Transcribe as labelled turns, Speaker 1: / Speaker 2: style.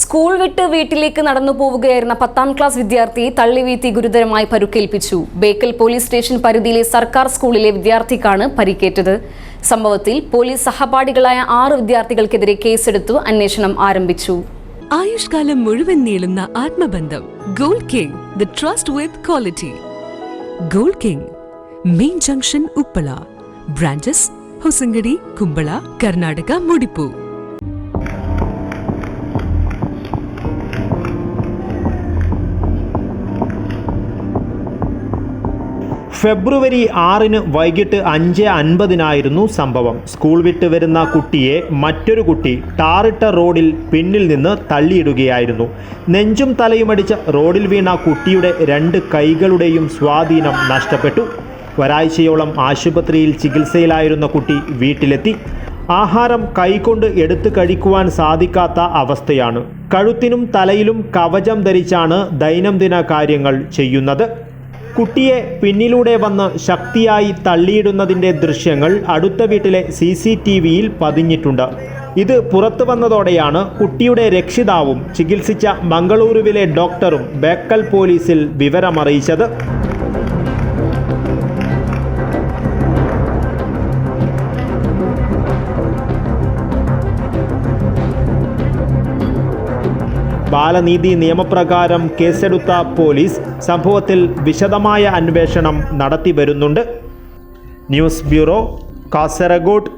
Speaker 1: School വിട്ട് വീട്ടിലേക്ക് നടന്നു പോവുകയായിരുന്ന പത്താം ക്ലാസ് വിദ്യാർത്ഥിയെ തള്ളിവീഴ്ത്തി ഗുരുതരമായി പരുക്കേൽപ്പിച്ചു. ബേക്കൽ പോലീസ് സ്റ്റേഷൻ പരിധിയിലെ സർക്കാർ സ്കൂളിലെ വിദ്യാർത്ഥിക്കാണ് പരിക്കേറ്റത്. സംഭവത്തിൽ പോലീസ് സഹപാഠികളായ ആറ് വിദ്യാർത്ഥികൾക്കെതിരെ കേസെടുത്തു അന്വേഷണം ആരംഭിച്ചു.
Speaker 2: ആയുഷ്കാലം മുഴുവൻ നീളുന്ന ആത്മബന്ധം gold king the trust with quality gold king main junction Uppala. Branches Hosangadi Kumbla Karnataka മുടിപ്പു.
Speaker 3: ഫെബ്രുവരി ആറിന് വൈകിട്ട് അഞ്ച് അൻപതിനായിരുന്നു സംഭവം. സ്കൂൾ വിട്ട് വരുന്ന കുട്ടിയെ മറ്റൊരു കുട്ടി ടാറിട്ട റോഡിൽ പിന്നിൽ നിന്ന് തള്ളിയിടുകയായിരുന്നു. നെഞ്ചും തലയുമടിച്ച റോഡിൽ വീണ കുട്ടിയുടെ രണ്ട് കൈകളുടെയും സ്വാധീനം നഷ്ടപ്പെട്ടു. ഒരാഴ്ചയോളം ആശുപത്രിയിൽ ചികിത്സയിലായിരുന്ന കുട്ടി വീട്ടിലെത്തി. ആഹാരം കൈകൊണ്ട് എടുത്തു കഴിക്കുവാൻ സാധിക്കാത്ത അവസ്ഥയാണ്. കഴുത്തിനും തലയിലും കവചം ധരിച്ചാണ് ദൈനംദിന കാര്യങ്ങൾ ചെയ്യുന്നത്. കുട്ടിയെ പിന്നിലൂടെ വന്ന് ശക്തിയായി തള്ളിയിടുന്നതിന്റെ ദൃശ്യങ്ങൾ അടുത്ത വീട്ടിലെ സി സി ടി വിയിൽ പതിഞ്ഞിട്ടുണ്ട്. ഇത് പുറത്തു വന്നതോടെയാണ് കുട്ടിയുടെ രക്ഷിതാവും ചികിത്സിച്ച മംഗളൂരുവിലെ ഡോക്ടറും ബേക്കൽ പോലീസിൽ വിവരമറിയിച്ചത്. ബാലനീതി നിയമപ്രകാരം കേസെടുത്ത പോലീസ് സംഭവത്തിൽ വിശദമായ അന്വേഷണം നടത്തി വരുന്നുണ്ട്. News bureau Kasaragod.